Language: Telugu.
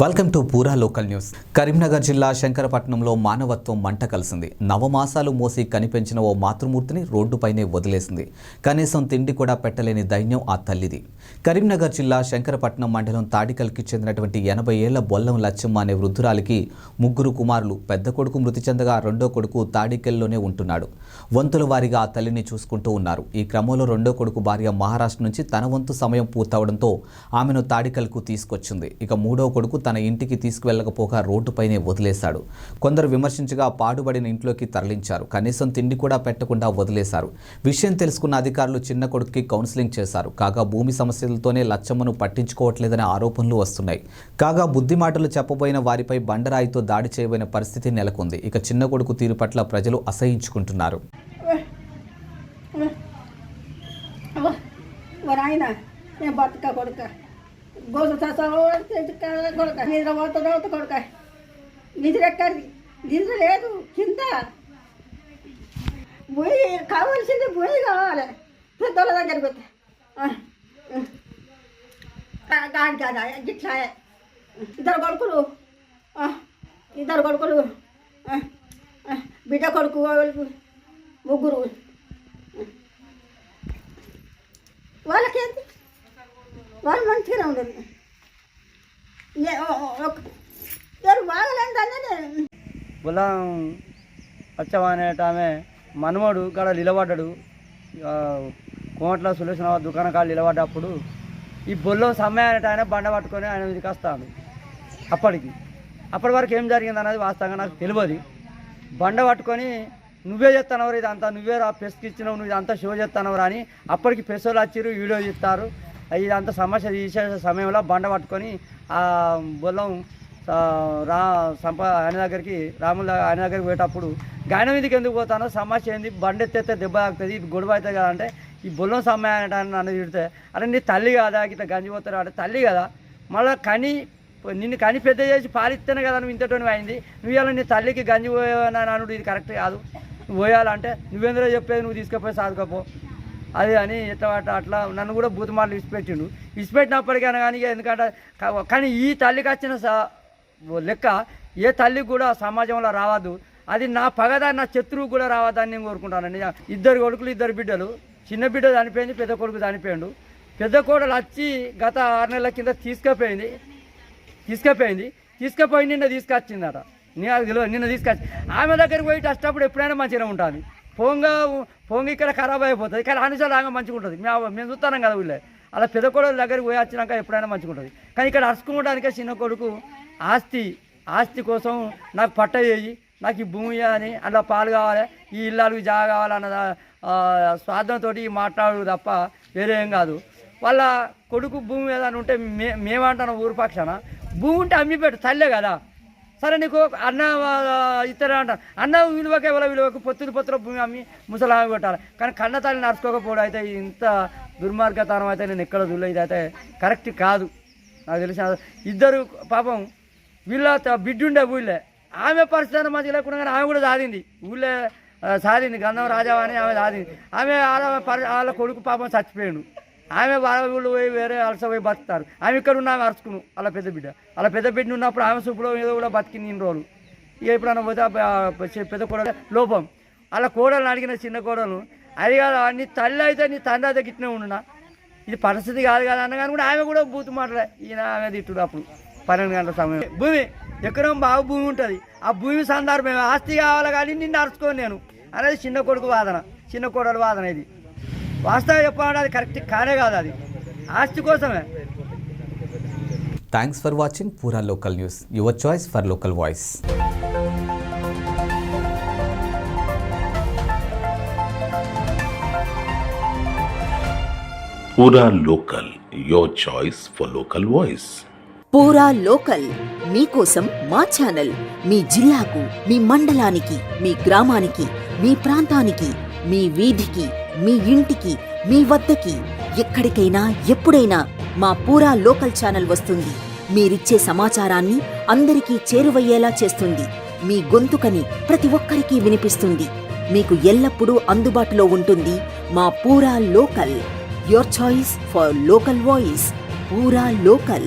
Welcome to Pura Local News. Karimnagar జిల్లా శంకరపట్నంలో మానవత్వం మంట కలిసింది. నవమాసాలు మోసి కనిపించిన ఓ మాతృమూర్తిని రోడ్డుపైనే వదిలేసింది. కనీసం తిండి కూడా పెట్టలేని దైన్యం ఆ తల్లిది. కరీంనగర్ జిల్లా శంకరపట్నం మండలం తాడికల్కి చెందినటువంటి ఎనభై ఏళ్ళ బొల్లం లచ్చమ్మ అనే వృద్ధురాలికి ముగ్గురు కుమారులు పెద్ద కొడుకు మృతి చెందగా రెండో కొడుకు తాడికెల్లోనే ఉంటున్నాడు. వంతుల వారిగా ఆ తల్లిని చూసుకుంటూ ఉన్నారు. ఈ క్రమంలో రెండో కొడుకు భార్య మహారాష్ట్ర నుంచి తన వంతు సమయం పూర్తవడంతో ఆమెను తాడికల్కు తీసుకొచ్చింది. ఇక మూడో కొడుకు తన ఇంటికి తీసుకువెళ్ళకపోగా రోడ్డుపైనే వదిలేశాడు కొందరు విమర్శించగా పాడుబడిన ఇంట్లోకి తరలించారు కనీసం తిండి కూడా పెట్టకుండా వదిలేశారు విషయం తెలుసుకున్న అధికారులు చిన్న కొడుకుకి కౌన్సిలింగ్ చేశారు కాగా భూమి సమస్యలతోనే లచ్చమ్మను పట్టించుకోవట్లేదనే ఆరోపణలు వస్తున్నాయి కాగా బుద్ధి మాటలు చెప్పబోయిన వారిపై బండరాయితో దాడి చేయబోయిన పరిస్థితి నెలకొంది ఇక చిన్న కొడుకు తీరు పట్ల ప్రజలు అసహించుకుంటున్నారు నేను బతుక కొడుక గోసు చస్తావో కొడుక నిద్ర పోతుందో కొడుక నిద్ర ఎక్కడిది నిద్ర లేదు కింద భూమి కావాల్సింది భూమి కావాలి పెద్దోళ్ళ దగ్గర పోతే గాడి కాదా గిట్లా ఇద్దరు కొడుకులు ఆ, ఇద్దరు కొడుకులు ఆ, ఆ, బిడ్డ కొడుకు వాళ్ళకు ముగ్గురు వాళ్ళకేంటి వాళ్ళు మంచిగానే ఉండదు ఎవరు గులాం ఆమె మనవడు గడ నిలబడ్డాడు. కోమట్ల సులేసిన దుకాణం కాడ నిలబడ్డప్పుడు ఈ బొల్లో సమ్మె అనేట ఆయన బండ పట్టుకొని ఆయన మీదకి అప్పటికి. అప్పటి వరకు ఏం జరిగింది అనేది వాస్తవంగా నాకు తెలియదు. బండ పట్టుకొని నువ్వే చేస్తానవరు ఇదంతా? నువ్వే రా పెస్కి ఇచ్చినావు? నువ్వు ఇదంతా షో చెప్తానవరు అని అప్పటికి పెసోలు వచ్చిర్రు వీడియో ఇస్తారు ఇదంతా సమస్య తీసే సమయంలో బండ పట్టుకొని ఆ బొల్లం రా సంప ఆయన దగ్గరికి రాముల ఆయన దగ్గరికి పోయేటప్పుడు గాయన మీదకి ఎందుకు పోతానో సమస్య ఏంది? బండి ఎత్తేస్తే దెబ్బ తాగుతుంది ఇది గొడవ అవుతుంది కదా అంటే ఈ బొల్లం సమయం అనేటాన్ని నన్ను తిడితే అరే నీ తల్లి కదా ఇట్లా గంజి పోతారు అంటే తల్లి కదా. మళ్ళీ కని నిన్ను కని పెద్ద చేసి పాలిస్తేనే కదా నువ్వు ఇంతటోని అయింది. నువ్వు ఇలా నీ తల్లికి గంజి పోయావని అనుడు ఇది కరెక్ట్ కాదు. పోయాలంటే నువ్వెందులో చెప్పేది? నువ్వు తీసుకుపోయి సాధుకపో అది అని ఎట్లా అట్లా నన్ను కూడా బూతుమాటలు విసిపెట్టిండు విసిపెట్టినప్పటికైనా కానీ ఎందుకంటే కానీ ఈ తల్లికి వచ్చిన లెక్క ఏ తల్లికి కూడా సమాజంలో రావద్దు. అది నా పగదా నా శత్రువు కూడా రావద్దని నేను కోరుకుంటానండి ఇద్దరు కొడుకులు ఇద్దరు బిడ్డలు. చిన్న బిడ్డ చనిపోయింది పెద్ద కొడుకు చనిపోయిండు. పెద్ద కోడలు వచ్చి గత ఆరు నెలల కింద తీసుకుపోయింది. తీసుకుపోయింది. తీసుకుపోయి నిన్న తీసుకొచ్చిందట. నేను తెలియదు. నిన్న తీసుకొచ్చి ఆమె దగ్గరికి పోయి వచ్చేటప్పుడు ఎప్పుడైనా మంచిగా ఉంటుంది. పొంగ పొంగ ఇక్కడ ఖరాబ్ అయిపోతుంది. కానీ అనుసారం రాగా మంచిగా ఉంటుంది మేము మేము చూస్తాం కదా వీళ్ళే. అలా పెద్ద కొడుకు దగ్గరికి పోయి వచ్చినాక ఎప్పుడైనా మంచిగా ఉంటుంది కానీ ఇక్కడ అరుచుకోవడానికే చిన్న కొడుకు ఆస్తి ఆస్తి కోసం నాకు పట్ట చేయి నాకు ఈ భూమి అని అలా పాలు కావాలి ఈ ఇల్లాలకు జాగ కావాలన్న స్వార్థంతో మాట్లాడు తప్ప వేరే ఏం కాదు. వాళ్ళ కొడుకు భూమి ఏదైనా ఉంటే మే మేమంటాను ఊరు పక్షాన భూమి ఉంటే అమ్మి పెట్టు తల్లే కదా. సరే నీకు అన్న ఇతర అంటారు అన్న విలువకి ఎవరి విలువకు పొత్తులు పొత్తుల భూమి అమ్మి ముసలామి పెట్టాలి కానీ కన్న తల్లి నడుచుకోకపోవడం అయితే ఇంత దుర్మార్గతనం అయితే నేను ఎక్కడ చూడలేదు. ఇది అయితే కరెక్ట్ కాదు. నాకు తెలిసిన ఇద్దరు పాపం వీళ్ళ బిడ్డుండే బిడ్డ ఉండే ఊళ్ళే. ఆమె పరిస్థితి మంచిగా లేకుండా కానీ ఆమె కూడా సాధింది. ఊళ్ళే సాధింది. గంధం రాజావా అని ఆమె సాధింది. ఆమె వాళ్ళ పరి వాళ్ళ కొడుకు పాపం చచ్చిపోయాడు. ఆమె వాళ్ళ పోయి వేరే అలస పోయి బతుకుతారు. ఆమె ఇక్కడ ఉన్న ఆమె అరుచుకును. అలా పెద్ద బిడ్డ. అలా పెద్ద బిడ్డ ఉన్నప్పుడు ఆమె సూపులో ఏదో కూడా బతికింది ఇన్ని రోజులు. ఎప్పుడన్నా పోతే పెద్ద కోడలు లోపం. అలా కోడలు అడిగిన చిన్న కోడలు అది కాదు? నీ తల్లి అయితే నీ తండ్రి అయితే గిట్టిన ఉండునా? ఇది పరిస్థితి కాదు కదా అన్నగాని కూడా ఆమె కూడా బూతు మాటలే. ఈయన ఆమె తిట్టుడు అప్పుడు పన్నెండు గంటల సమయం. భూమి ఎకరం బాగా భూమి ఉంటుంది. ఆ భూమి సందర్భం ఆస్తి కావాలి కానీ నిన్ను అరుచుకోను నేను. అనేది చిన్న కొడుకు వాదన. చిన్న కోడలు వాదన ఇది. వాస్తవం చెప్పాలంటే అది కరెక్ట్ కానే కాదు అది. ఆస్తి కోసమే. Thanks for watching Pura Local News your choice for local voice Local, your choice for local voice. Pura Local మీకోసం మా ఛానల్ మీ జిల్లాకు మీ మండలానికి మీ గ్రామానికి మీ ప్రాంతానికి మీ వీధికి మీ ఇంటికి మీ వద్దకి ఎక్కడికైనా ఎప్పుడైనా మా పూరా లోకల్ ఛానల్ వస్తుంది. మీరిచ్చే సమాచారాన్ని అందరికీ చేరువయ్యేలా చేస్తుంది. మీ గొంతుకని ప్రతి ఒక్కరికి వినిపిస్తుంది. మీకు ఎల్లప్పుడూ అందుబాటులో ఉంటుంది మా Pura Local. Your choice for local voice Pura Local.